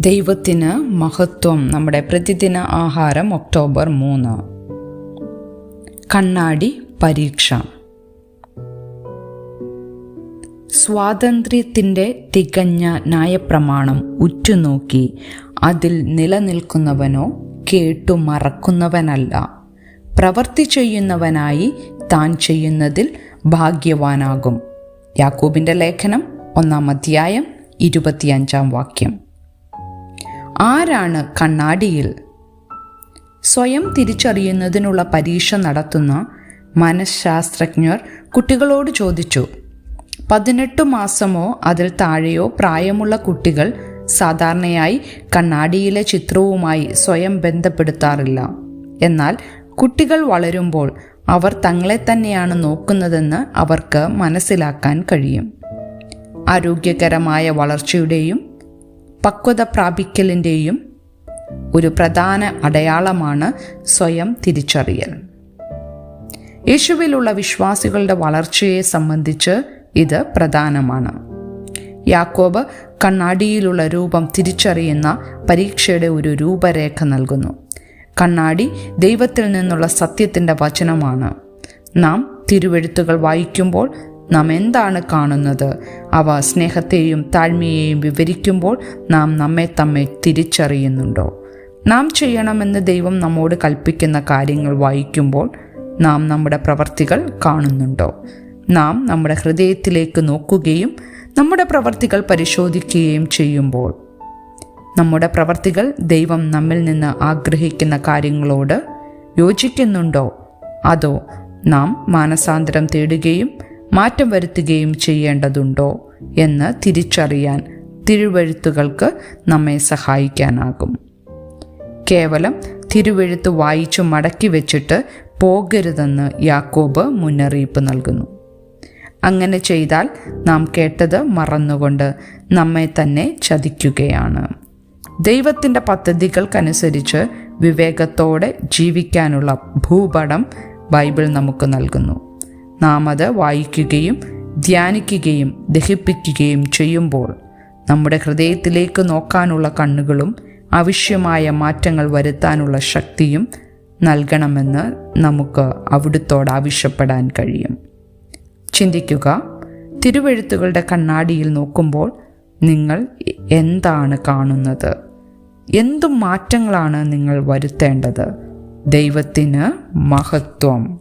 ദൈവത്തിന് മഹത്വം നമ്മുടെ പ്രതിദിന ആഹാരം ഒക്ടോബർ മൂന്ന്. കണ്ണാടി പരീക്ഷ. സ്വാതന്ത്ര്യത്തിന്റെ തികഞ്ഞ ന്യായപ്രമാണം ഉറ്റുനോക്കി അതിൽ നിലനിൽക്കുന്നവനോ കേട്ടു മറക്കുന്നവനല്ല പ്രവർത്തി ചെയ്യുന്നവനായി താൻ ചെയ്യുന്നതിൽ ഭാഗ്യവാനാകും. യാക്കൂബിന്റെ ലേഖനം ഒന്നാം അധ്യായം ഇരുപത്തിയഞ്ചാം വാക്യം. ആരാണ് കണ്ണാടിയിൽ? സ്വയം തിരിച്ചറിയുന്നതിനുള്ള പരീക്ഷ നടത്തുന്ന മനഃശാസ്ത്രജ്ഞർ കുട്ടികളോട് ചോദിച്ചു പതിനെട്ട് മാസമോ അതിൽ താഴെയോ പ്രായമുള്ള കുട്ടികൾ സാധാരണയായി കണ്ണാടിയിലെ ചിത്രവുമായി സ്വയം ബന്ധപ്പെടുത്താറില്ല. എന്നാൽ കുട്ടികൾ വളരുമ്പോൾ അവർ തങ്ങളെ തന്നെയാണ് നോക്കുന്നതെന്ന് അവർക്ക് മനസ്സിലാക്കാൻ കഴിയും. ആരോഗ്യകരമായ വളർച്ചയുടെയും പക്വത പ്രാപിക്കലിന്റെയും ഒരു പ്രധാന അടയാളമാണ് സ്വയം തിരിച്ചറിയൽ. യേശുവിലുള്ള വിശ്വാസികളുടെ വളർച്ചയെ സംബന്ധിച്ച് ഇത് പ്രധാനമാണ്. യാക്കോബ് കണ്ണാടിയിലുള്ള രൂപം തിരിച്ചറിയുന്ന പരീക്ഷയുടെ ഒരു രൂപരേഖ നൽകുന്നു. കണ്ണാടി ദൈവത്തിൽ നിന്നുള്ള സത്യത്തിന്റെ വചനമാണ്. നാം തിരുവെഴുത്തുകൾ വായിക്കുമ്പോൾ നാം എന്താണ് കാണുന്നത്? അവ സ്നേഹത്തെയും താഴ്മയെയും വിവരിക്കുമ്പോൾ നാം നമ്മെ തമ്മെ തിരിച്ചറിയുന്നുണ്ടോ? നാം ചെയ്യണമെന്ന് ദൈവം നമ്മോട് കൽപ്പിക്കുന്ന കാര്യങ്ങൾ വായിക്കുമ്പോൾ നാം നമ്മുടെ പ്രവർത്തികൾ കാണുന്നുണ്ടോ? നാം നമ്മുടെ ഹൃദയത്തിലേക്ക് നോക്കുകയും നമ്മുടെ പ്രവർത്തികൾ പരിശോധിക്കുകയും ചെയ്യുമ്പോൾ നമ്മുടെ പ്രവർത്തികൾ ദൈവം നമ്മിൽ നിന്ന് ആഗ്രഹിക്കുന്ന കാര്യങ്ങളോട് യോജിക്കുന്നുണ്ടോ? അതോ നാം മാനസാന്തരം തേടുകയും മാറ്റം വരുത്തുകയും ചെയ്യേണ്ടതുണ്ടോ എന്ന് തിരിച്ചറിയാൻ തിരുവഴുത്തുകൾക്ക് നമ്മെ സഹായിക്കാനാകും. കേവലം തിരുവെഴുത്ത് വായിച്ചു മടക്കി വെച്ചിട്ട് പോകരുതെന്ന് യാക്കോബ് മുന്നറിയിപ്പ് നൽകുന്നു. അങ്ങനെ ചെയ്താൽ നാം കേട്ടത് മറന്നുകൊണ്ട് നമ്മെ തന്നെ ചതിക്കുകയാണ്. ദൈവത്തിന്റെ പദ്ധതികൾക്കനുസരിച്ച് വിവേകത്തോടെ ജീവിക്കാനുള്ള ഭൂപടം ബൈബിൾ നമുക്ക് നൽകുന്നു. നാം അത് വായിക്കുകയും ധ്യാനിക്കുകയും ദഹിപ്പിക്കുകയും ചെയ്യുമ്പോൾ നമ്മുടെ ഹൃദയത്തിലേക്ക് നോക്കാനുള്ള കണ്ണുകളും ആവശ്യമായ മാറ്റങ്ങൾ വരുത്താനുള്ള ശക്തിയും നൽകണമെന്ന് നമുക്ക് അവിടുത്തോട് ആവശ്യപ്പെടാൻ കഴിയും. ചിന്തിക്കുക തിരുവെഴുത്തുകളുടെ കണ്ണാടിയിൽ നോക്കുമ്പോൾ നിങ്ങൾ എന്താണ് കാണുന്നത്? എന്തു മാറ്റങ്ങളാണ് നിങ്ങൾ വരുത്തേണ്ടത്? ദൈവത്തിന് മഹത്വം.